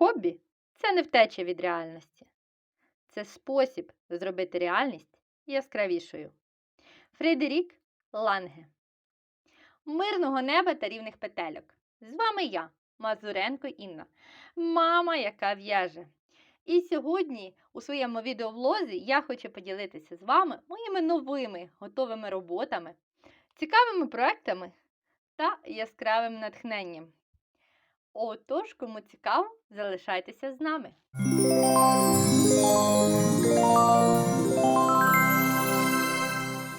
Хобі це не втеча від реальності. Це спосіб зробити реальність яскравішою. Фредерік Ланге. Мирного неба та рівних петельок. З вами я, Мазуренко Інна, мама, яка в'яже. І сьогодні у своєму відеовлозі я хочу поділитися з вами моїми новими готовими роботами, цікавими проектами та яскравим натхненням. Отож, кому цікаво, залишайтеся з нами.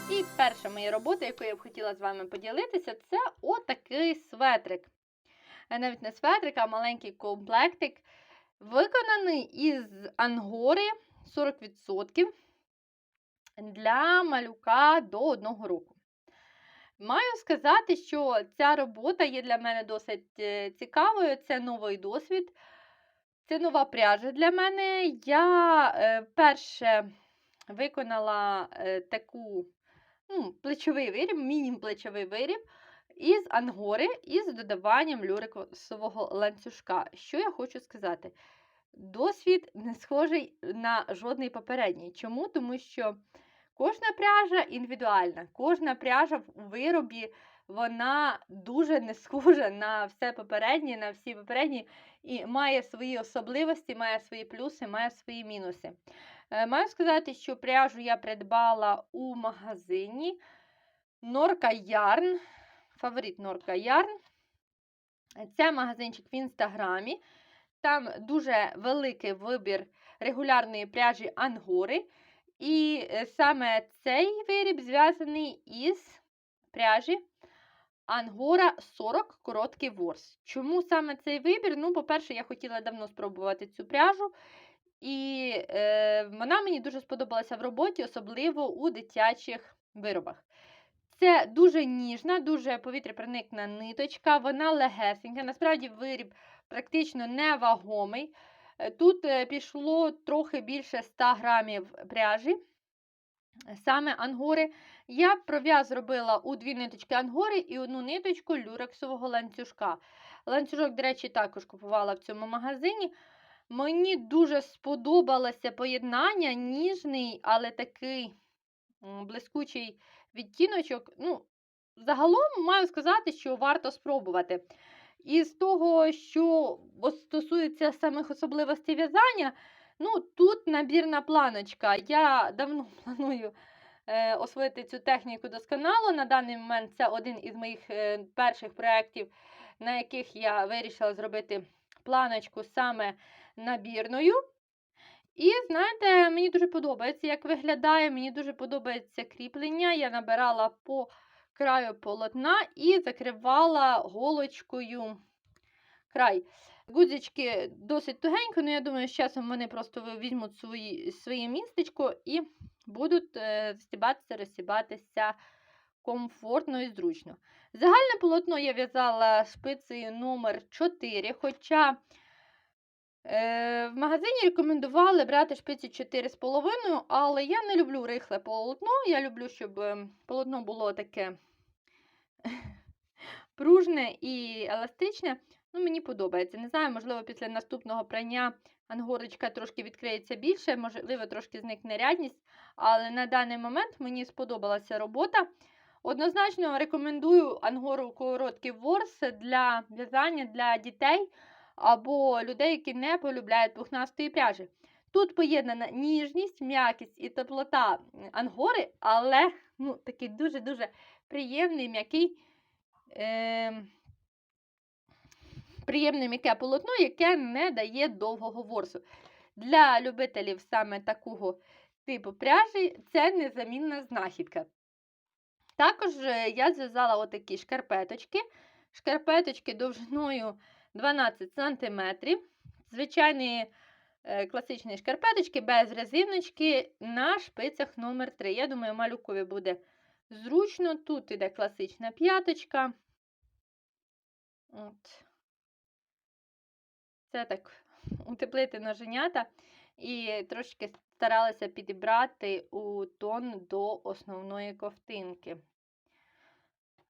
І перша моя робота, яку я б хотіла з вами поділитися, це отакий светрик. Е, Навіть не светрик, а маленький комплектик, виконаний із ангори 40% для малюка до одного року. Маю сказати, що ця робота є для мене досить е, цікавою. Це новий досвід, це нова пряжа для мене. Я е, перше виконала е, таку ну, плечовий виріб, міні-плечовий виріб із ангори із додаванням люрикосового ланцюжка. Що я хочу сказати? Досвід не схожий на жодний попередній. Чому? Тому що кожна пряжа індивідуальна, кожна пряжа в виробі вона дуже не схожа на все попереднє, на всі попередні, і має свої особливості, має свої плюси, має свої мінуси. Е, Маю сказати, що пряжу я придбала у магазині Норка Ярн. Фаворит Норка Ярн. Це магазинчик в інстаграмі. Там дуже великий вибір регулярної пряжі ангори. І е, саме цей виріб зв'язаний із пряжі Ангора 40 короткий ворс. Чому саме цей вибір? Ну, по-перше, я хотіла давно спробувати цю пряжу. І е, вона мені дуже сподобалася в роботі, особливо у дитячих виробах. Це дуже ніжна, дуже повітряпроникна ниточка, вона легесенька. Насправді виріб практично невагомий. Е, Тут е, пішло трохи більше 100 грамів пряжі, саме ангори. Я пров'яз зробила у дві ниточки ангори і одну ниточку люрексового ланцюжка. Ланцюжок, до речі, також купувала в цьому магазині. Мені дуже сподобалося поєднання, ніжний, але такий блискучий відтіночок. Ну, Загалом маю сказати, що варто спробувати. І з того, що стосується самих особливостей в'язання, ну, тут набірна планочка. Я давно планую е, освоїти цю техніку досконало. На даний момент це один із моїх е, перших проєктів, на яких я вирішила зробити планочку саме набірною. І знаєте, мені дуже подобається, як виглядає, мені дуже подобається кріплення. Я набирала по краю полотна і закривала голочкою край. Гудзички досить тугенько, але я думаю, з часом вони просто візьмуть свої, своє містечко і будуть е, стібатися, розсібатися комфортно і зручно. Загальне полотно я в'язала шпицею номер 4, хоча Е, в магазині рекомендували брати шпиці 4,5, але я не люблю рихле полотно. Я люблю, щоб ем, полотно було таке пружне і еластичне. Ну, Мені подобається. Не знаю, можливо, після наступного прання ангорочка трошки відкриється більше, можливо, трошки зникне рядність, але на даний момент мені сподобалася робота. Однозначно рекомендую ангору короткий ворс для в'язання для дітей або людей, які не полюбляють пухнастої пряжі. Тут поєднана ніжність, м'якість і теплота ангори, але ну, такий дуже-дуже приємний м'який. Е, приємне м'яке полотно, яке не дає довгого ворсу. Для любителів саме такого типу пряжі це незамінна знахідка. Також е, я зв'язала отакі шкарпеточки. Шкарпеточки довжиною 12 см. Звичайні е, класичні шкарпеточки без резиночки на шпицях номер 3 Я думаю, малюкові буде зручно. Тут іде класична п'яточка. От. Це так утеплити ноженята. І трошки старалася підібрати у тон до основної ковтинки.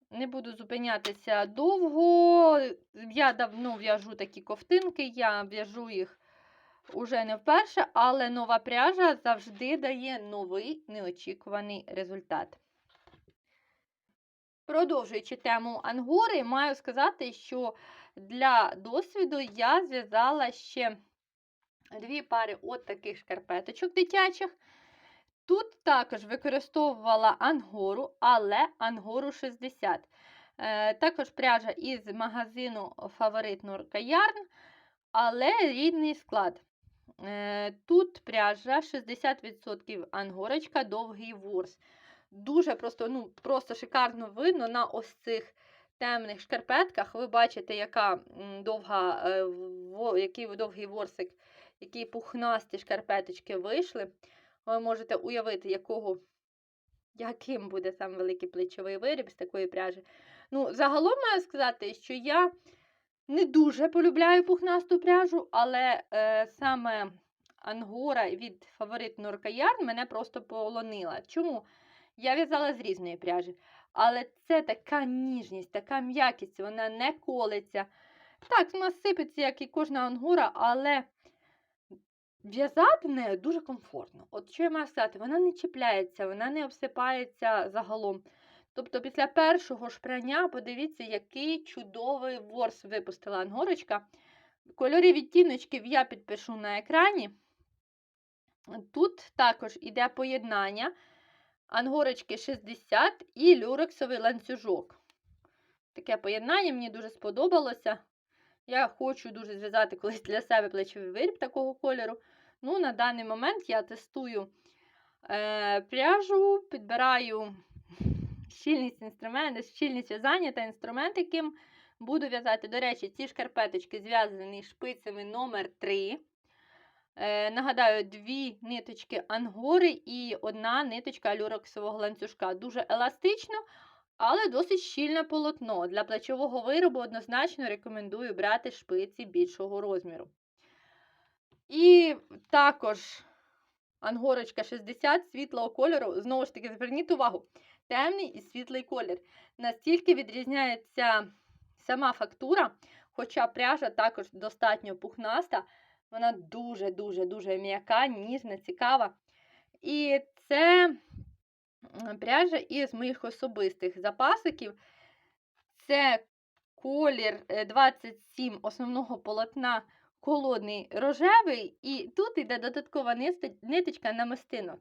не буду зупинятися довго. Я давно в'яжу такі ковтинки, я в'яжу їх уже не вперше, але нова пряжа завжди дає новий неочікуваний результат. Продовжуючи тему ангори, маю сказати, що для досвіду я зв'язала ще дві пари от таких шкарпеточок дитячих. Тут також використовувала ангору, але ангору 60. Е, також пряжа із магазину Фаворит Норка Ярн, але рідний склад. Е, тут пряжа 60% ангорочка, довгий ворс. Дуже просто, ну, просто шикарно видно на ось цих темних шкарпетках. Ви бачите, яка довга, е, який довгий ворсик, які пухнасті шкарпеточки вийшли. Ви можете уявити, якого, яким буде сам великий плечовий виріб з такої пряжі. Ну, загалом маю сказати, що я не дуже полюбляю пухнасту пряжу, але е, саме ангора від фаворит Норка Ярн мене просто полонила. Чому? Я в'язала з різної пряжі, але це така ніжність, така м'якість, вона не колиться. Так, вона сипеться, як і кожна ангора, але в'язати нею дуже комфортно. От що я маю сказати, вона не чіпляється, вона не обсипається загалом. Тобто після першого ж прання, подивіться, який чудовий ворс випустила ангорочка. Кольори відтіночків я підпишу на екрані. Тут також іде поєднання ангорочки 60 і люрексовий ланцюжок. Таке поєднання мені дуже сподобалося. Я хочу дуже зв'язати колись для себе плечовий виріб такого кольору. Ну, на даний момент я тестую е, пряжу, підбираю щільність інструменту, щільність в'язання та інструмент, яким буду в'язати. До речі, ці шкарпеточки зв'язані шпицями номер 3 Е, нагадаю, дві ниточки ангори і одна ниточка люрексового ланцюжка. Дуже еластично, але досить щільне полотно. Для плечового виробу однозначно рекомендую брати шпиці більшого розміру. І також ангорочка 60 світлого кольору. Знову ж таки, зверніть увагу, темний і світлий колір. Настільки відрізняється сама фактура, хоча пряжа також достатньо пухнаста. Вона дуже-дуже-дуже м'яка, ніжна, цікава. І це пряжа із моїх особистих запасиків. Це колір е, 27 основного полотна холодний рожевий, і тут йде додаткова ниточка намистинок.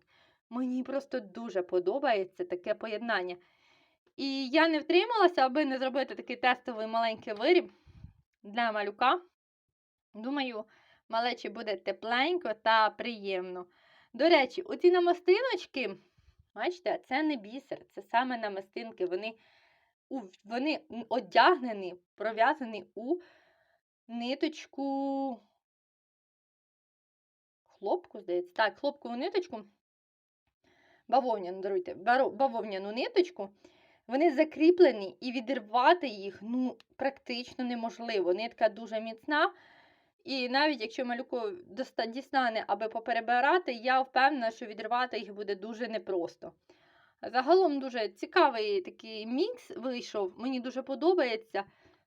Мені просто дуже подобається таке поєднання. І я не втрималася, аби не зробити такий тестовий маленький виріб для малюка. Думаю, малечі буде тепленько та приємно. До речі, оці намистиночки, бачите, це не бісер, це саме намистинки. Вони, вони одягнені, пров'язані у ниточку. Хлопку, здається. Так, хлопкову ниточку. Бавовняну, даруйте, бавовняну ниточку. Вони закріплені і відірвати їх ну, практично неможливо. Нитка дуже міцна. І навіть якщо малюку дістане, аби поперебирати, я впевнена, що відривати їх буде дуже непросто. Загалом дуже цікавий такий мікс вийшов. Мені дуже подобається.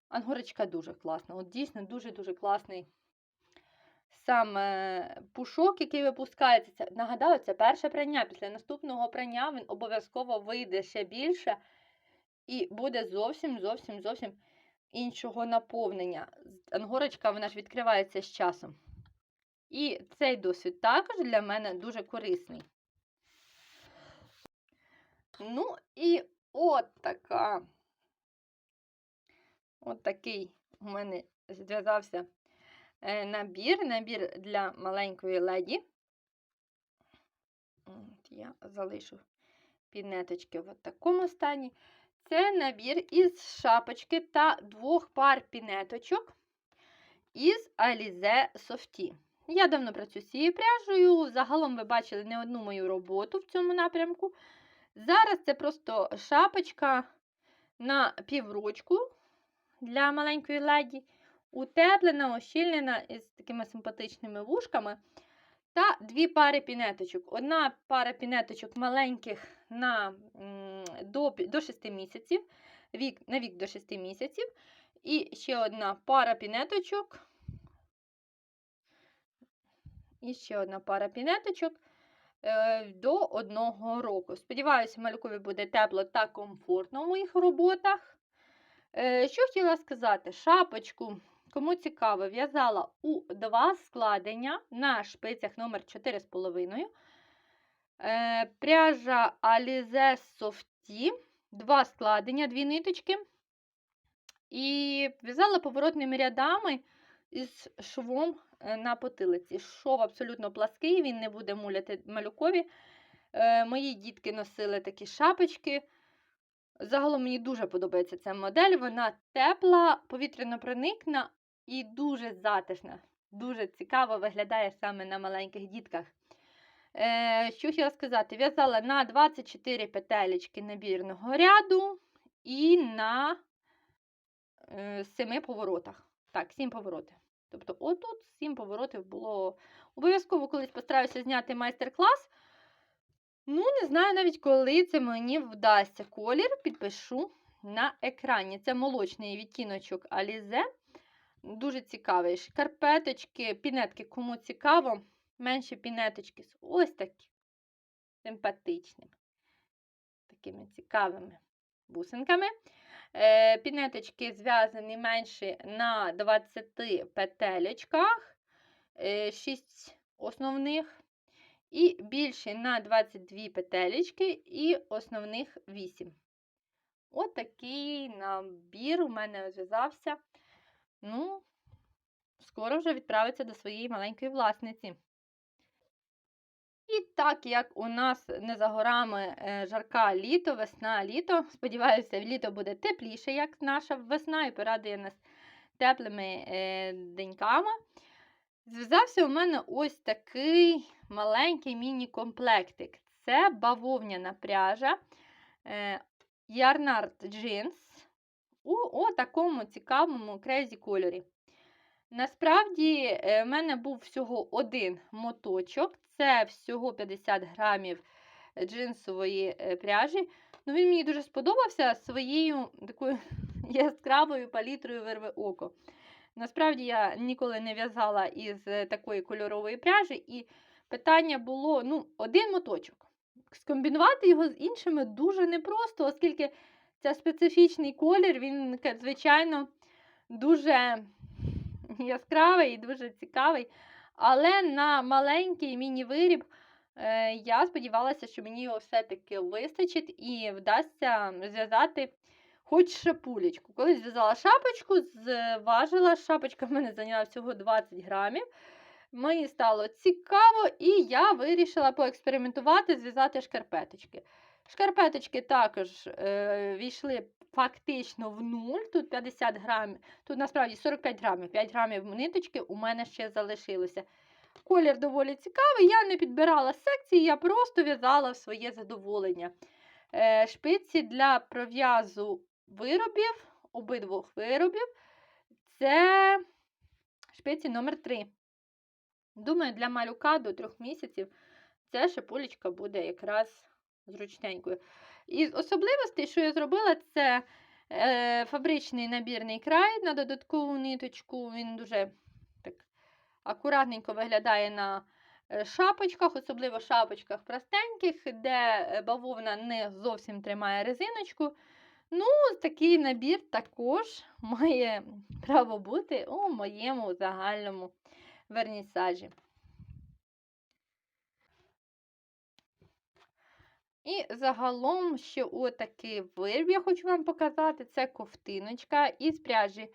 Ангорочка дуже класна. От дійсно дуже-дуже класний сам пушок, який випускається. Це, нагадаю, це перше прання. Після наступного прання він обов'язково вийде ще більше і буде зовсім, зовсім, зовсім іншого наповнення. Ангорочка вона ж відкривається з часом. І цей досвід також для мене дуже корисний. Ну, і от така. От такий у мене зв'язався набір. Набір для маленької леді. Я залишу піднеточки в такому стані. Це набір із шапочки та двох пар пінеточок із Alize Softy. Я давно працюю з цією пряжею. Загалом ви бачили не одну мою роботу в цьому напрямку. Зараз це просто шапочка на півручку для маленької леді, утеплена, ощільнена із такими симпатичними вушками. Та дві пари пінеточок. Одна пара пінеточок маленьких на, до, до 6 місяців. вік, на вік до 6 місяців. І ще одна пара пінеточок. І ще одна пара пінеточок е, до одного року. Сподіваюся, малюкові буде тепло та комфортно в моїх роботах. Е, Що хотіла сказати? Шапочку, кому цікаво, в'язала у два складення на шпицях номер 4,5. Е, Пряжа Alize Softy, два складення, дві ниточки. І в'язала поворотними рядами із швом е, на потилиці. Шов абсолютно плаский, він не буде муляти малюкові. Е, Мої дітки носили такі шапочки. Загалом мені дуже подобається ця модель. Вона тепла, повітряно проникна і дуже затишна. Дуже цікаво виглядає саме на маленьких дітках. Е, що хотіла сказати? В'язала на 24 петелечки набірного ряду і на е, 7 поворотах. Так, 7 поворотів. Тобто, отут 7 поворотів було. Обов'язково колись постараюся зняти майстер-клас. Ну, не знаю навіть, коли це мені вдасться. Колір підпишу на екрані. Це молочний відтіночок Alize. Дуже цікавий. Шкарпеточки, пінетки, кому цікаво. Менші пінеточки ось такі симпатичними, такими цікавими бусинками. Е, Пінеточки зв'язані менші на 20 петелечках, 6 основних. І більші на 22 петелечки і основних 8. От набір у мене зв'язався. Ну, скоро вже відправиться до своєї маленької власниці. І так як у нас не за горами е, жарка літо, весна, літо. Сподіваюся, літо буде тепліше, як наша весна, і порадує нас теплими е, деньками. Зв'язався у мене ось такий маленький міні-комплектик. Це бавовняна пряжа е, Yarnard Jeans у о такому цікавому крейзі кольорі. Насправді, в мене був всього один моточок, це всього 50 грамів джинсової е, пряжі. Ну, Він мені дуже сподобався своєю такою яскравою палітрою вирве око. Насправді, я ніколи не в'язала із е, такої кольорової пряжі, і питання було ну, один моточок. Скомбінувати його з іншими дуже непросто, оскільки це специфічний колір, він, звичайно, дуже яскравий і дуже цікавий. Але на маленький міні-виріб е, я сподівалася, що мені його все-таки вистачить і вдасться зв'язати хоч шапулечку. Коли зв'язала шапочку, зважила, шапочка в мене зайняла всього 20 грамів. Мені стало цікаво, і я вирішила поекспериментувати, зв'язати шкарпеточки. Шкарпеточки також е, війшли фактично в нуль. Тут 50 грамів, тут насправді 45 грамів, 5 грамів ниточки у мене ще залишилося. Колір доволі цікавий, я не підбирала секції, я просто в'язала в своє задоволення. Е, шпиці для пров'язу виробів, обидвох виробів. Це шпиці номер 3 Думаю, для малюка до 3 місяців ця шипулечка буде якраз зручненькою. Із особливостей, що я зробила, це е, фабричний набірний край на додаткову ниточку. Він дуже так акуратненько виглядає на е, шапочках, особливо шапочках простеньких, де е, бавовна не зовсім тримає резиночку. Ну, такий набір також має право бути у моєму загальному вернісажі. І загалом ще отакий виріб я хочу вам показати. Це ковтиночка із пряжі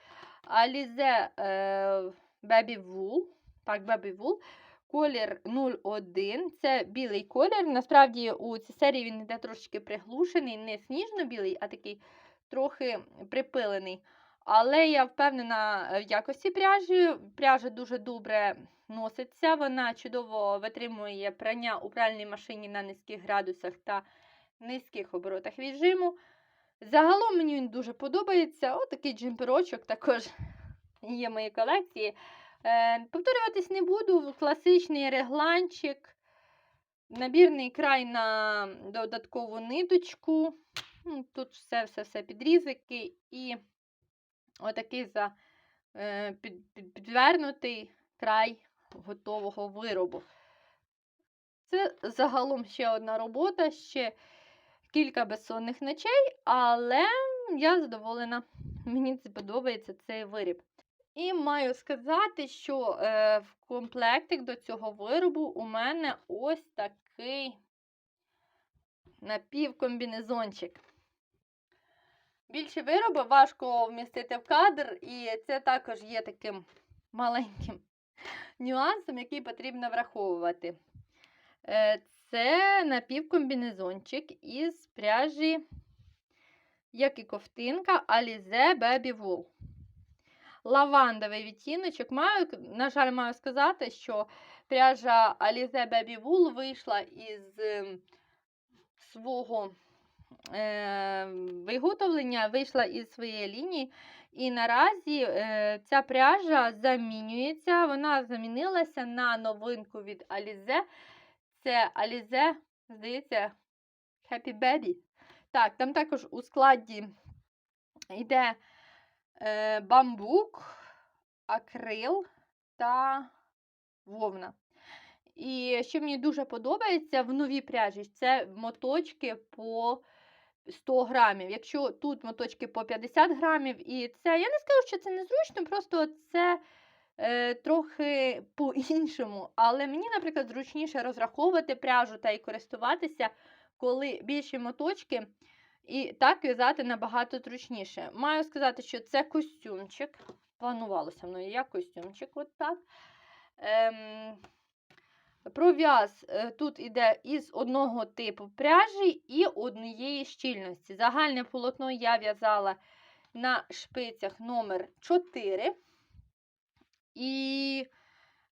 Alize Baby Wool. Так, Baby Wool. Колір 01. Це білий колір. Насправді, у цій серії він йде трошки приглушений, не сніжно-білий, а такий трохи припилений. Але я впевнена в якості пряжі. Пряжа дуже добре носиться, вона чудово витримує прання у пральній машині на низьких градусах та низьких оборотах віджиму. Загалом мені він дуже подобається. Отакий джемперочок також є в моїй колекції. Е, Повторюватись не буду, класичний регланчик, набірний край на додаткову ниточку. Тут все-все-все підрізики і отакий за, е, під, під, підвернутий край готового виробу. Це загалом ще одна робота, ще кілька безсонних ночей, але я задоволена. Мені подобається цей виріб. І маю сказати, що е, в комплектик до цього виробу у мене ось такий напівкомбінезончик. Більші вироби важко вмістити в кадр, і це також є таким маленьким нюансом, який потрібно враховувати. Е, Це напівкомбінезончик із пряжі, як і ковтинка Alize Baby Wool. Лавандовий відтіночок. Маю, на жаль, маю сказати, що пряжа Alize Baby Wool вийшла із ем, свого виготовлення, вийшла із своєї лінії. І наразі е, ця пряжа замінюється. Вона замінилася на новинку від Alize. Це Alize, здається, Happy Baby. Так, там також у складі йде е, бамбук, акрил та вовна. І що мені дуже подобається в новій пряжі, це моточки по 100 грамів. Якщо тут моточки по 50 грамів, і це, я не скажу, що це незручно, просто це е, трохи по-іншому. Але мені, наприклад, зручніше розраховувати пряжу та й користуватися, коли більші моточки, і так в'язати набагато зручніше. Маю сказати, що це костюмчик. Планувалося мною як костюмчик. от так. Ем, Пров'яз е, тут іде із одного типу пряжі і однієї щільності. Загальне полотно я в'язала на шпицях номер 4 І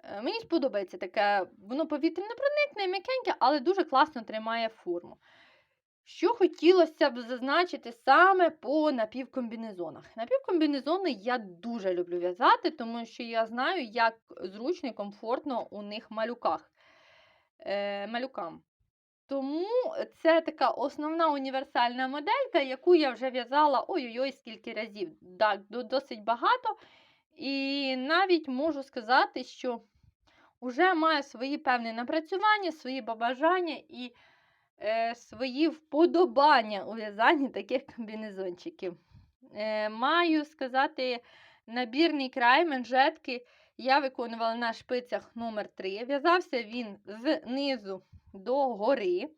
е, мені сподобається таке, воно повітряно проникне, м'якеньке, але дуже класно тримає форму. Що хотілося б зазначити саме по напівкомбінезонах. Напівкомбінезони я дуже люблю в'язати, тому що я знаю, як зручно і комфортно у них малюках, малюкам. Тому це така основна універсальна моделька, яку я вже в'язала ой-ой-ой, скільки разів. Так, досить багато. І навіть можу сказати, що вже маю свої певні напрацювання, свої побажання і е, свої вподобання у в'язанні таких комбінезончиків. Е, Маю сказати, набірний край манжетки я виконувала на шпицях номер 3 В'язався він знизу до гори.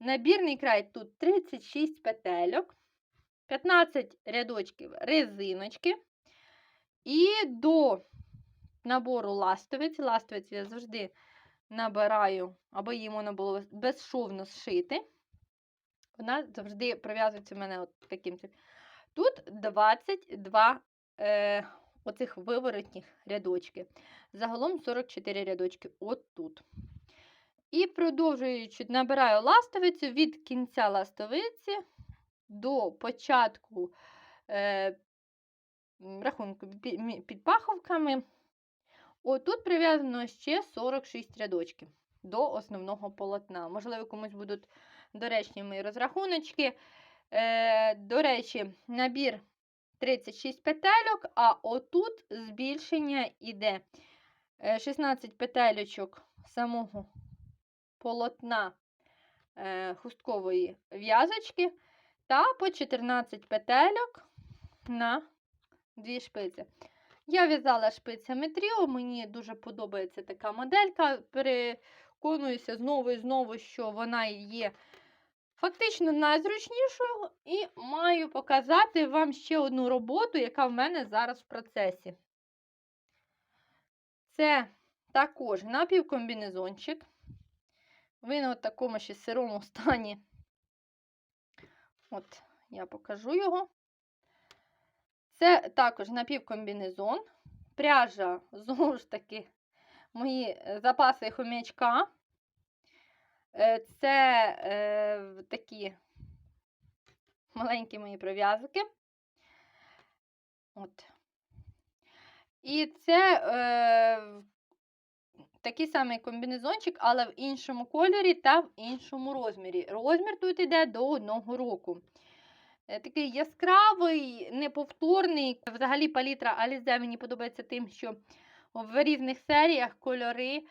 Набірний край тут 36 петельок, 15 рядочків резиночки. І до набору ластовиць. Ластовиць я завжди набираю, аби її можна було безшовно зшити. Вона завжди пров'язується в мене от таким. Тут 22 е, оцих виворотніх рядочки. Загалом 44 рядочки от тут. І продовжуючи, набираю ластовицю від кінця ластовиці до початку е, рахунку під паховками. Отут прив'язано ще 46 рядочків до основного полотна. Можливо, комусь будуть доречні мої розрахуночки. Е, До речі, набір 36 петельок, а отут збільшення йде 16 петельочок самого полотна е, хусткової в'язочки та по 14 петельок на дві шпиці. Я в'язала шпицями тріо, мені дуже подобається така моделька. Переконуюся знову і знову, що вона є фактично найзручнішою, і маю показати вам ще одну роботу, яка в мене зараз в процесі. Це також напівкомбінезончик. Він в такому ще сирому стані. От, я покажу його. Це також напівкомбінезон. Пряжа, знову ж таки, мої запаси хомячка. Е, це е, такі маленькі мої пров'язки. От. І це е, такий самий комбінезончик, але в іншому кольорі та в іншому розмірі. Розмір тут йде до одного року. е, такий яскравий, неповторний. Взагалі палітра Alize мені подобається тим, що в різних серіях кольори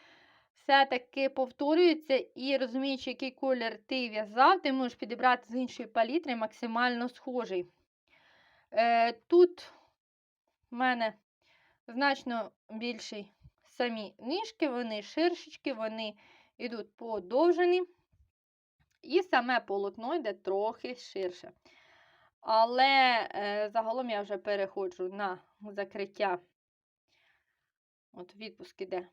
все-таки повторюються, і розуміючи, який колір ти в'язав, ти можеш підібрати з іншої палітри максимально схожий. Е, тут в мене значно більший самі ніжки, вони ширшечки, вони йдуть подовжені. І саме полотно йде трохи ширше. Але е, загалом я вже переходжу на закриття. От відпуск іде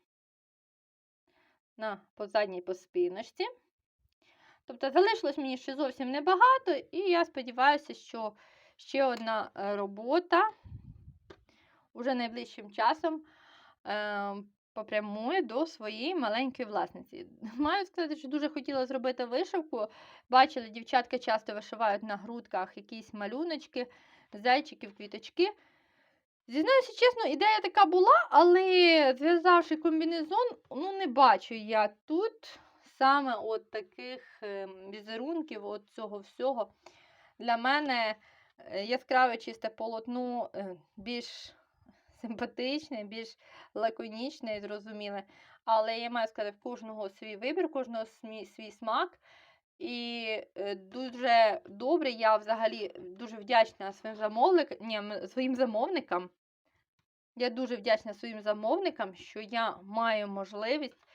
на позадній по спиночці. Тобто залишилось мені ще зовсім небагато, і я сподіваюся, що ще одна е, робота уже найближчим часом е, попрямує до своєї маленької власниці. Маю сказати, що дуже хотіла зробити вишивку. Бачили, дівчатка часто вишивають на грудках якісь малюночки, зайчиків, квіточки. Зізнаюся, чесно, ідея така була, але зв'язавши комбінезон, ну не бачу я тут саме от таких ем, візерунків, от цього всього. Для мене е, яскраве чисте полотно е, більш симпатичне, більш лаконічне і зрозуміле. Але я маю сказати, в кожного свій вибір, кожного свій смак. І е, дуже добре, я взагалі дуже вдячна своїм замовникам, своїм замовникам. Я дуже вдячна своїм замовникам, що я маю можливість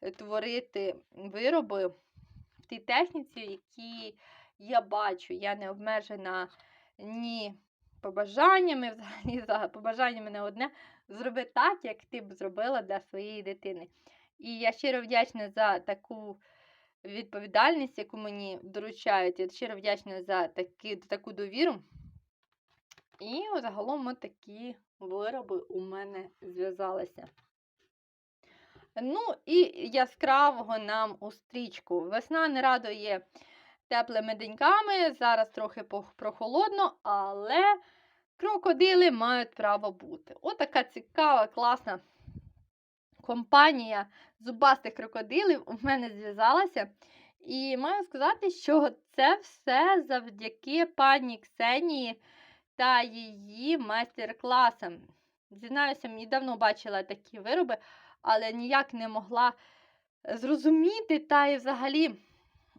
е, творити вироби в тій техніці, які я бачу. Я не обмежена ні побажаннями, взагалі за побажаннями не одне. Зроби так, як ти б зробила для своєї дитини. І я щиро вдячна за таку відповідальність, яку мені доручають. Я щиро вдячна за такі, таку довіру. І загалом такі вироби у мене зв'язалися. Ну, і яскравого нам у стрічку. Весна не радує теплими деньками, зараз трохи прохолодно, але крокодили мають право бути. Отака цікава, класна компанія зубастих крокодилів у мене зв'язалася. І маю сказати, що це все завдяки пані Ксенії та її майстер-класам. Зізнаюся, мені давно бачила такі вироби, але ніяк не могла зрозуміти та і взагалі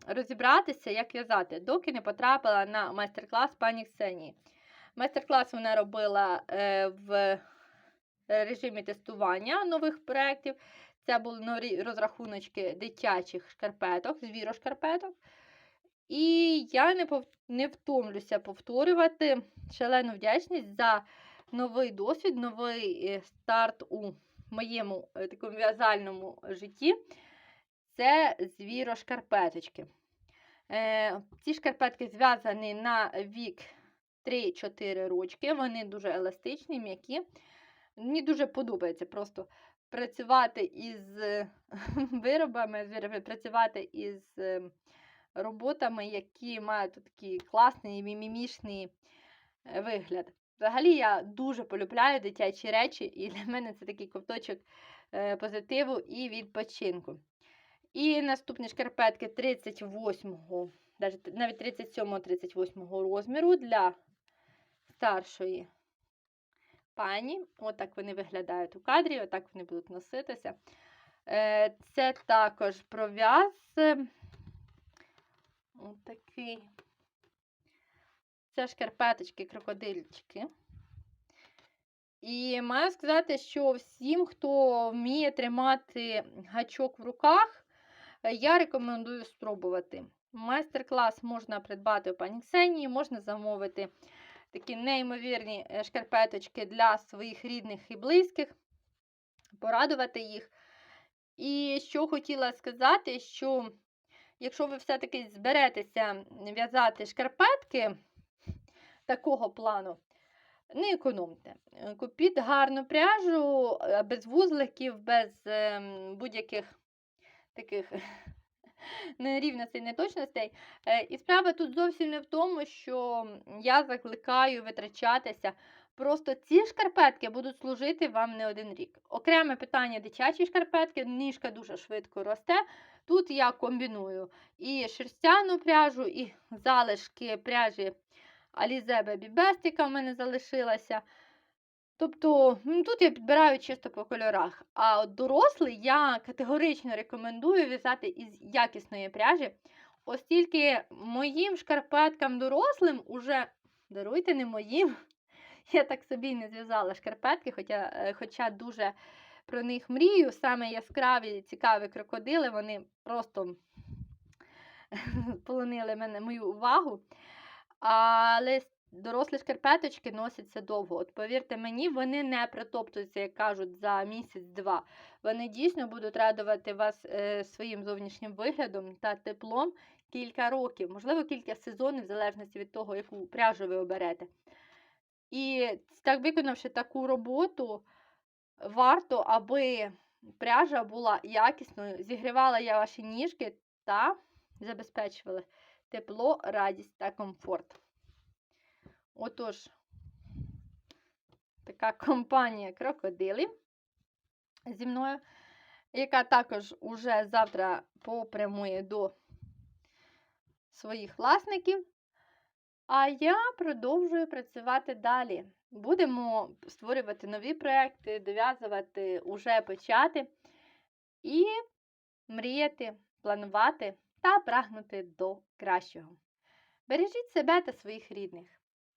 розібратися, як в'язати, доки не потрапила на майстер-клас пані Ксенії. Майстер-клас вона робила е, в режимі тестування нових проєктів. Це були нові розрахуночки дитячих шкарпеток, звірошкарпеток. І я не, пов... не втомлюся повторювати шалену вдячність за новий досвід, новий е, старт у моєму е, такому в'язальному житті. Це звірошкарпеточки. Е, ці шкарпетки зв'язані на вік 3-4 рочки. Вони дуже еластичні, м'які. Мені дуже подобається просто працювати із е, виробами, працювати із е, роботами, які мають такий класний мімімішний е, вигляд. Взагалі я дуже полюбляю дитячі речі, і для мене це такий ковточок е, позитиву і відпочинку. І наступні шкарпетки 38-го, навіть навіть 37-38 розміру для старшої пані. Отак вони виглядають у кадрі, отак вони будуть носитися. Е, Це також пров'яз. Отакий. Це шкарпеточки, крокодильчики. І маю сказати, що всім, хто вміє тримати гачок в руках, я рекомендую спробувати. Майстер-клас можна придбати у пані Ксенії, можна замовити такі неймовірні е, шкарпеточки для своїх рідних і близьких, порадувати їх. І що хотіла сказати, що якщо ви все-таки зберетеся в'язати шкарпетки такого плану, не економте. Е, Купіть гарну пряжу, е, без вузликів, без ем, будь-яких таких нерівностей, неточностей. Е, І справа тут зовсім не в тому, що я закликаю витрачатися. Просто ці шкарпетки будуть служити вам не один рік. Окреме питання дитячі шкарпетки, ніжка дуже швидко росте. Тут я комбіную і шерстяну пряжу, і залишки пряжі Alize Baby Best, яка в мене залишилася. Тобто, ну, тут я підбираю чисто по кольорах. А от дорослий я категорично рекомендую в'язати із якісної пряжі, оскільки моїм шкарпеткам дорослим уже, даруйте, не моїм, я так собі не зв'язала шкарпетки, хоча, е, хоча дуже про них мрію. Саме яскраві, цікаві крокодили, вони просто полонили мене мою увагу. Але дорослі шкарпеточки носяться довго. От повірте мені, вони не притоптуються, як кажуть, за місяць-два. Вони дійсно будуть радувати вас е, своїм зовнішнім виглядом та теплом кілька років, можливо, кілька сезонів, в залежності від того, яку пряжу ви оберете. І так виконавши таку роботу, варто, аби пряжа була якісною, зігрівала я ваші ніжки та забезпечувала тепло, радість та комфорт. Отож, така компанія крокодилів зі мною, яка також уже завтра попрямує до своїх власників. А я продовжую працювати далі. Будемо створювати нові проекти, дов'язувати, уже почати і мріяти, планувати та прагнути до кращого. Бережіть себе та своїх рідних.